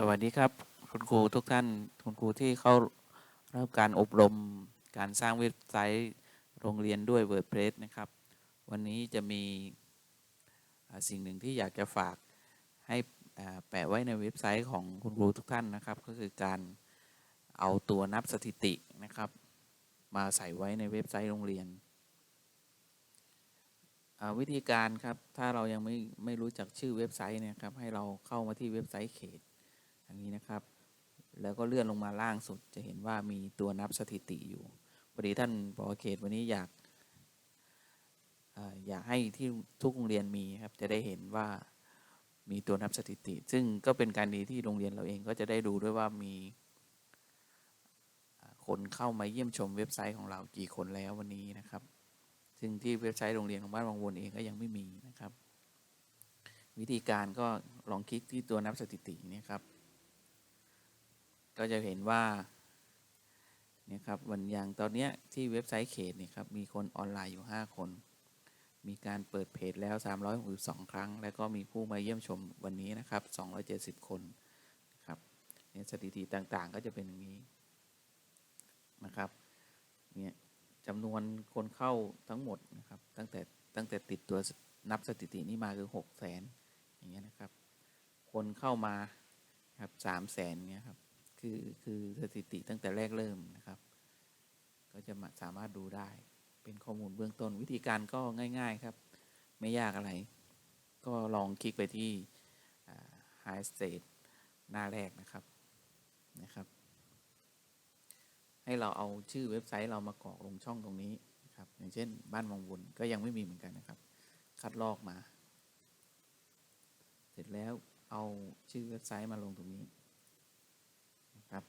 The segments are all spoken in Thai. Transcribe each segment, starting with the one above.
สวัสดีครับคุณครูทุกท่านคุณครูที่เข้ารับการอบรมการสร้างเว็บไซต์โรงเรียนด้วย WordPress นะครับ วันนี้จะมีสิ่งหนึ่งที่อยากจะฝากให้แปะไว้ในเว็บไซต์ของคุณครูทุกท่านนะครับ ก็คือการเอาตัวนับสถิตินะครับ มาใส่ไว้ในเว็บไซต์โรงเรียน วิธีการครับถ้าเรายังไม่ไม่รู้จักชื่อเว็บไซต์เนยครับให้เราเข้ามาที่เว็บไซต์เขต อย่างนี้นะครับ แล้วก็เลื่อนลงมาล่างสุด จะเห็นว่ามีตัวนับสถิติอยู่พอดีท่านปอเขตวันนี้อยากอยากให้ที่ทุกโรงเรียนมีครับจะได้เห็นว่ามีตัวนับสถิติ ซึ่งก็เป็นการดีที่โรงเรียนเราเองก็จะได้ดูด้วยว่ามี คนเข้ามาเยี่ยมชมเว็บไซต์ของเรากี่คนแล้ววันนี้นะครับ ซึ่งที่เว็บไซต์โรงเรียนของบ้านวังวนเองก็ยังไม่มีนะครับ วิธีการก็ลองคลิกที่ตัวนับสถิติเนี่ยครับ ก็จะเห็นว่าเนี่ยครับวันอย่างตอนนี้ที่เว็บไซต์เขตเนี่ยครับมีคนออนไลน์อยู่ 5 คน มีการเปิดเพจแล้ว 362 ครั้ง แล้วก็มีผู้มาเยี่ยมชมวันนี้นะครับ 270 คนนะครับเนี่ยสถิติต่างๆก็จะเป็นอย่างนี้นะครับเนี่ยจำนวนคนเข้าทั้งหมดนะครับตั้งแต่ตั้งแต่ติดตัวนับสถิตินี้มาคือ6 0 0 0 0อย่างเงี้ยนะครับ คนเข้ามาครับสามแสนเนี่ยครับ คือคือสถิติตั้งแต่แรกเริ่มนะครับ ก็จะาสามารถดูได้ เป็นข้อมูลเบื้องต้นวิธีการก็ง่าย ๆครับ ไม่ยากอะไร ก็ลองคลิกไปที่ High State หน้าแรกนะครับนะครับ ให้เราเอาชื่อเว็บไซต์เรามากรอกลงช่องตรงนี้นะครับ อย่างเช่น บ้านวังวนก็ยังไม่มีเหมือนกันนะครับ คัดลอกมา เสร็จแล้วเอาชื่อเว็บไซต์มาลงตรงนี้นะครับ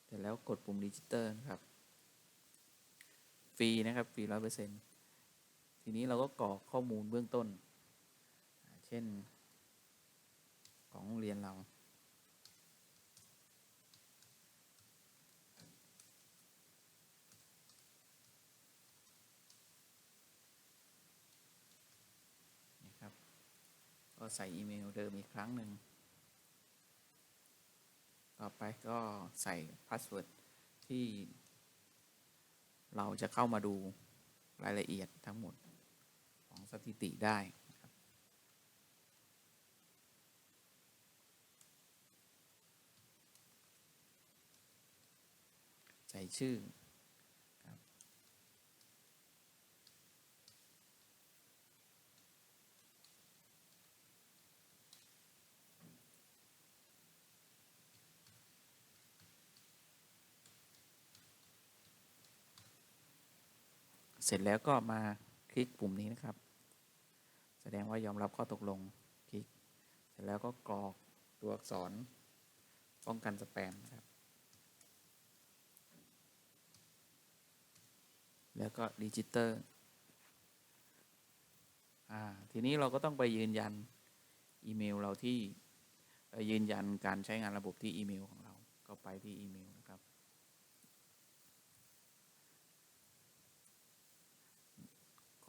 เสร็จแล้วกดปุ่มดิจิเตอร์นะครับ ฟรีนะครับ ฟรีร้อยเปอร์เซ็นต์ทีนี้เราก็กรอกข้อมูลเบื้องต้น เช่น ของโรงเรียนเราครับก็ใส่อีเมลเดิมอีกครั้งหนึ่ง ต่อไปก็ใส่พาสเวิร์ดที่เราจะเข้ามาดูรายละเอียดทั้งหมดของสถิติได้นะครับใส่ชื่อ เสร็จแล้วก็มาคลิกปุ่มนี้นะครับ แสดงว่ายอมรับข้อตกลงคลิก เสร็จแล้วก็กรอกตัวอักษร ป้องกันสแปมครับ แล้วก็ดิจิเตอร์ทีนี้เราก็ต้องไปยืนยันอีเมลเราที่ยืนยันการใช้งานระบบที่อีเมลของเรา ก็ไปที่อีเมลนะครับ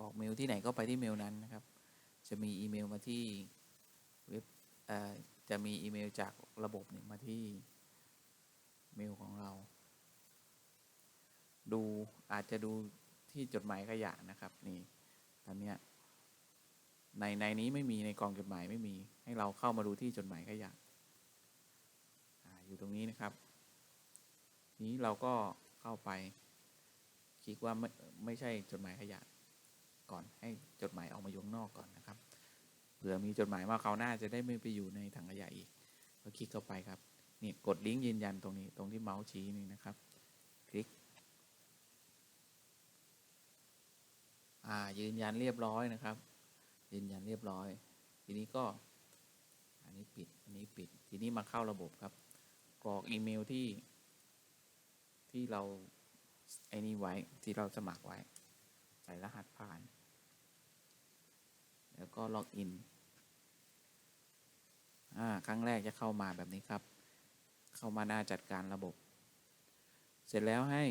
รอกเมลที่ไหนก็ไปที่เมลนั้นนะครับ จะมีอีเมลมาที่เว็บจะมีอีเมลจากระบบเนี่ยมาที่เมลของเรา ดูอาจจะดูที่จดหมายขยะนะครับนี่ตอนเนี้ยในในนี้ไม่มีในกล่องจดหมายไม่มีให้เราเข้ามาดูที่จดหมายขยะออยู่ตรงนี้นะครับ นี้เราก็เข้าไป คลิกว่าไม่ไม่ใช่จดหมายขยะ ก่อนให้จดหมายออกมาอยข้างนอกก่อนนะครับ เผื่อมีจดหมายว่าเขาหน้าจะได้ไม่ไปอยู่ในถังขยะอีกก็คลิกเข้าไปครับนี่กดลิงก์ยืนยันตรงนี้ตรงที่เมาส์ชี้นี่นะครับ คลิกอ่ายืนยันเรียบร้อยนะครับ ยืนยันเรียบร้อย ทีนี้ก็อันนี้ปิดอันนี้ปิด ทีนี้มาเข้าระบบครับ กรอกอีเมลที่ที่เราไอ้นี่ไว้ที่เราสมัครไว้ ใส่รหัสผ่าน แล้วก็ล็อกอินครั้งแรกจะเข้ามาแบบนี้ครับ เข้ามาหน้าจัดการระบบ เสร็จแล้วให้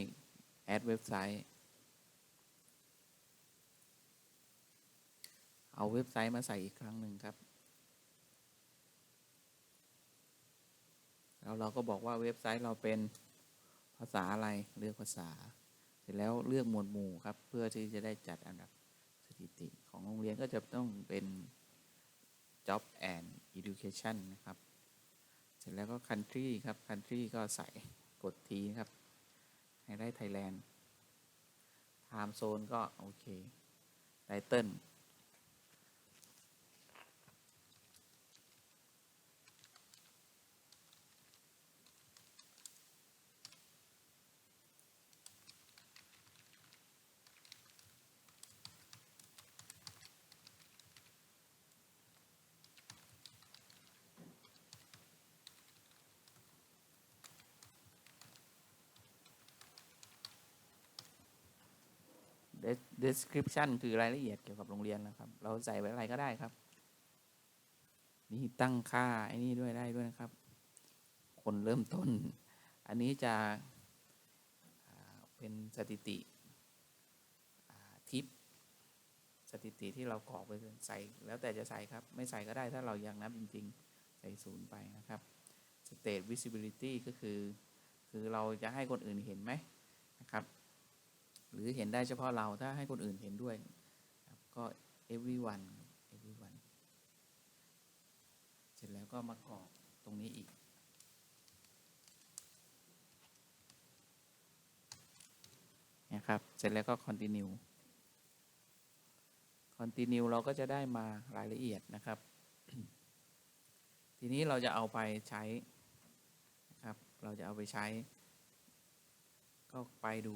แอดเว็บไซต์ เอาเว็บไซต์มาใส่อีกครั้งหนึ่งครับ แล้วเราก็บอกว่าเว็บไซต์เราเป็นภาษาอะไรเลือกภาษา เสร็จแล้วเลือกหมวดหมู่ครับ เพื่อที่จะได้จัดอันดับสถิติของโรงเรียนก็จะต้องเป็น job and education นะครับ เสร็จแล้วก็ country ครับ country ก็ใส่กดทีครับ ให้ได้ไทยแลนด์ time zone ก็โอเค title description คือรายละเอียดเกี่ยวกับโรงเรียนนะครับ เราใส่ไว้อะไรก็ได้ครับ นี่ตั้งค่าไอ้นี่ด้วยได้ด้วยนะครับ คนเริ่มต้น อันนี้จะเป็นสถิติทิปสถิติที่เรากรอกไปใส่ แล้วแต่จะใส่ครับ ไม่ใส่ก็ได้ถ้าเราอยากนับจริง ๆ ใส่ศูนย์ไปนะครับ state visibility ก็คือ คือเราจะให้คนอื่นเห็นไหมนะครับ หรือเห็นได้เฉพาะเราถ้าให้คนอื่นเห็นด้วยก็ everyone everyone เสร็จแล้วก็มากรอกตรงนี้อีก นะครับ เสร็จแล้วก็ continue continue เราก็จะได้มารายละเอียดนะครับ ทีนี้เราจะเอาไปใช้นะครับ เราจะเอาไปใช้ ก็ไปดู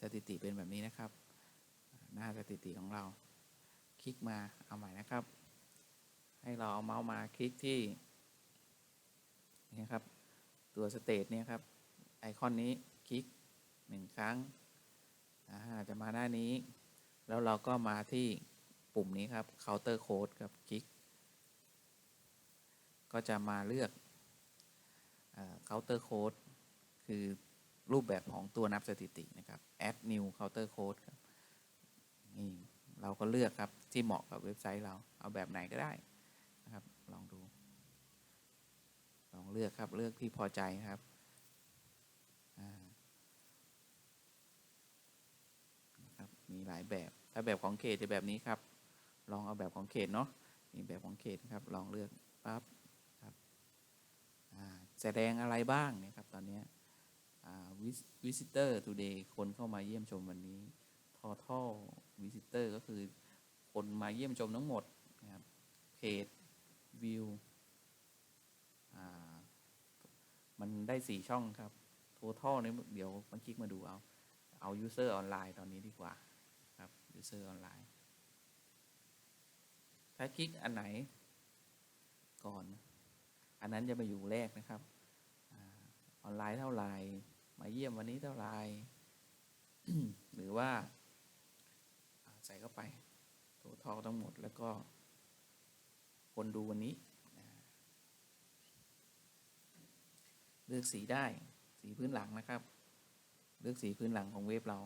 สถิติเป็นแบบนี้นะครับ หน้าสถิติของเรา คลิกมาเอาใหม่นะครับ ให้เราเอาเมาส์มาคลิกที่นี่ครับ ตัวสเตทเนี่ยครับ ไอคอนนี้คลิกหนึ่งครั้งจะมาหน้านี้ แล้วเราก็มาที่ปุ่มนี้ครับ counter code กับคลิก ก็จะมาเลือกเอ่อ counter code คือ รูปแบบของตัวนับสถิตินะครับ add new counter code ครับนี่เราก็เลือกครับที่เหมาะกับเว็บไซต์เราเอาแบบไหนก็ได้นะครับ ลองดู ลองเลือกครับเลือกที่พอใจครับนะครับ มีหลายแบบ ถ้าแบบของเขตจะแบบนี้ครับ ลองเอาแบบของเขตเนาะนี่แบบของเขตครับ ลองเลือกปั๊บครับแสดงอะไรบ้างเนี่ยครับตอนนี้ วิสิเตอร์ทูเดย์คนเข้ามาเยี่ยมชมวันนี้ total visitor ก็คือคนมาเยี่ยมชมทั้งหมดนะครับ page view อ่ามันได้สี่ช่องครับ total เนี่ยเดี๋ยวมันคลิกมาดูเอา เอา user ออนไลน์ตอนนี้ดีกว่าครับ user ออนไลน์ถ้าคลิกอันไหนก่อน อันนั้นจะมาอยู่แรกนะครับอออนไลน์เท่าไหร่ มาเยี่ยมวันนี้เท่าไหร่หรือว่าใส่เข้าไปโททอทั้งหมดแล้วก็ คนดูวันนี้ เลือกสีได้สีพื้นหลังนะครับ เลือกสีพื้นหลังของเว็บเรา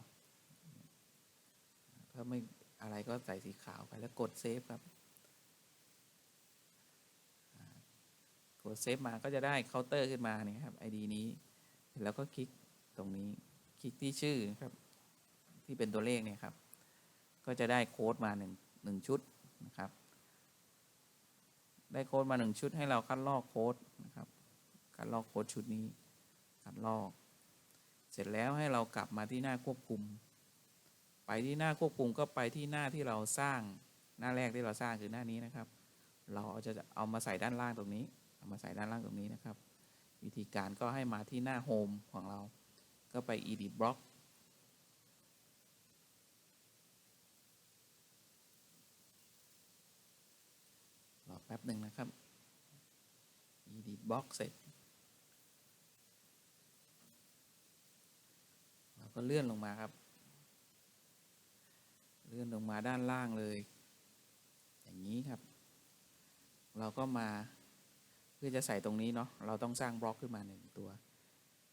ถ้าไม่อะไรก็ใส่สีขาวไปแล้วกดเซฟครับกดเซฟมาก็จะได้เคาน์เตอร์ขึ้นมาเนี่ยครับ ID นี้ แล้วก็คลิก ตรงนี้ คลิกที่ชื่อครับ ที่เป็นตัวเลขเนี่ยครับ ก็จะได้โค้ดมาหนึ่งหนึ่งชุดนะครับ ได้โค้ดมาหนึ่งชุดให้เราคัดลอกโค้ดนะครับ คัดลอกโค้ดชุดนี้ คัดลอก เสร็จแล้วให้เรากลับมาที่หน้าควบคุม ไปที่หน้าควบคุมก็ไปที่หน้าที่เราสร้าง หน้าแรกที่เราสร้างคือหน้านี้นะครับ เราเอาจะเอามาใส่ด้านล่างตรงนี้ เอามาใส่ด้านล่างตรงนี้นะครับ วิธีการก็ให้มาที่หน้าโฮมของเรา ก็ไป edit block รอแป๊บหนึ่งนะครับ edit block เสร็จ เราก็เลื่อนลงมาครับ เลื่อนลงมาด้านล่างเลย อย่างนี้ครับ เราก็มาเพื่อจะใส่ตรงนี้เนาะ เราต้องสร้างบล็อกขึ้นมาหนึ่งตัว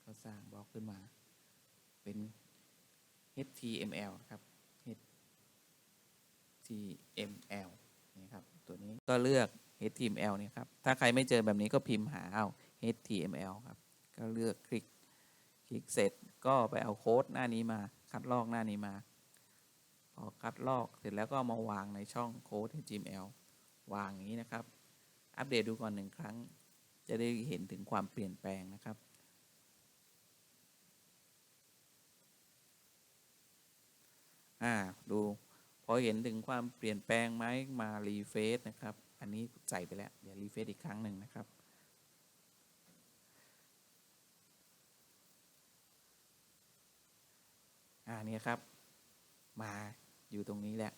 ก็สร้างบล็อกขึ้นมา เป็น HTML ครับ HTML นี่ครับตัวนี้ก็เลือก HTML เนี่ยครับ ถ้าใครไม่เจอแบบนี้ก็พิมพ์หาเอา HTML ครับ ก็เลือกคลิก คลิกเสร็จก็ไปเอาโค้ดหน้านี้มา คัดลอกหน้านี้มา พอคัดลอกเสร็จแล้วก็มาวางในช่องโค้ด HTML วางอย่างนี้นะครับ อัปเดตดูก่อนหนึ่งครั้ง จะได้เห็นถึงความเปลี่ยนแปลงนะครับ อ่าดูพอเห็นถึงความเปลี่ยนแปลงไหมมารีเฟซนะครับ อันนี้ใส่ไปแล้ว เดี๋ยวรีเฟซอีกครั้งหนึ่งนะครับ อ่านี่ครับ มาอยู่ตรงนี้แหละ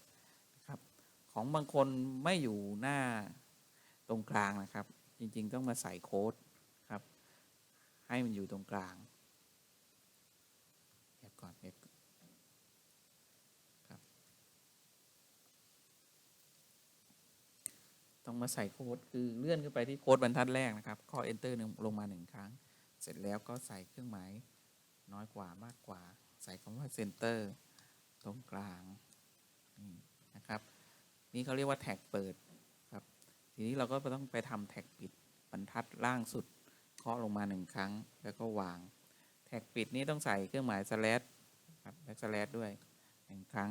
นะครับ ของบางคนไม่อยู่หน้าตรงกลางนะครับ จริงๆต้องมาใส่โค้ดครับ ให้มันอยู่ตรงกลางเดี๋ยวก่อนเดี๋ยวครับ ต้องมาใส่โค้ดคือเลื่อนขึ้นไปที่โค้ดบรรทัดแรกนะครับข้อ enter หนึ่งลงมาหนึ่งครั้ง เสร็จแล้วก็ใส่เครื่องหมายน้อยกว่ามากกว่า ใส่คำว่า center ตรงกลางนี่นะครับ นี่เขาเรียกว่าแท็กเปิดครับ ทีนี้เราก็ต้องไปทำแท็กปิดบรรทัดล่างสุดเคาะลงมาหนึ่งครั้ง แล้วก็วาง แท็กปิดนี้ต้องใส่เครื่องหมาย slash ครับและ slash ด้วยหนึ่งครั้ง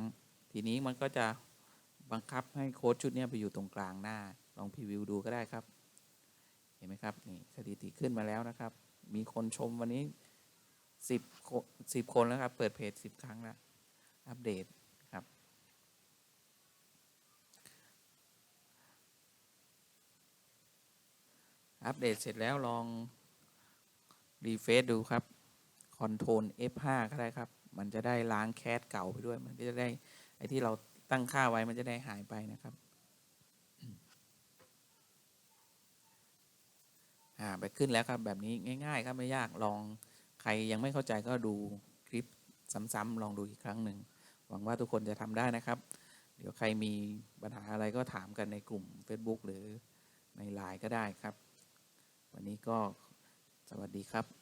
ทีนี้มันก็จะบังคับให้โค้ดชุดนี้ไปอยู่ตรงกลางหน้า ลองพรีวิวดูก็ได้ครับ เห็นไหมครับนี่สถิติขึ้นมาแล้วนะครับ มีคนชมวันนี้สิบสิบคนแล้วครับ เปิดเพจสิบครั้งแล้วอัปเดตครับ อัปเดตเสร็จแล้วลองรีเฟซดูครับคอนโทรล F5 ก็ได้ครับ มันจะได้ล้างแคสเก่าไปด้วย มันก็จะได้ไอ้ที่เราตั้งค่าไว้มันจะได้หายไปนะครับ อ่า ไปขึ้นแล้วครับ แบบนี้ง่าย ๆ ครับไม่ยากลองใครยังไม่เข้าใจก็ดูคลิปซ้ำๆลองดูอีกครั้งหนึ่งหวังว่าทุกคนจะทำได้นะครับ เดี๋ยวใครมีปัญหาอะไรก็ถามกันในกลุ่ม Facebook หรือในไลน์ก็ได้ครับ วันนี้ก็สวัสดีครับ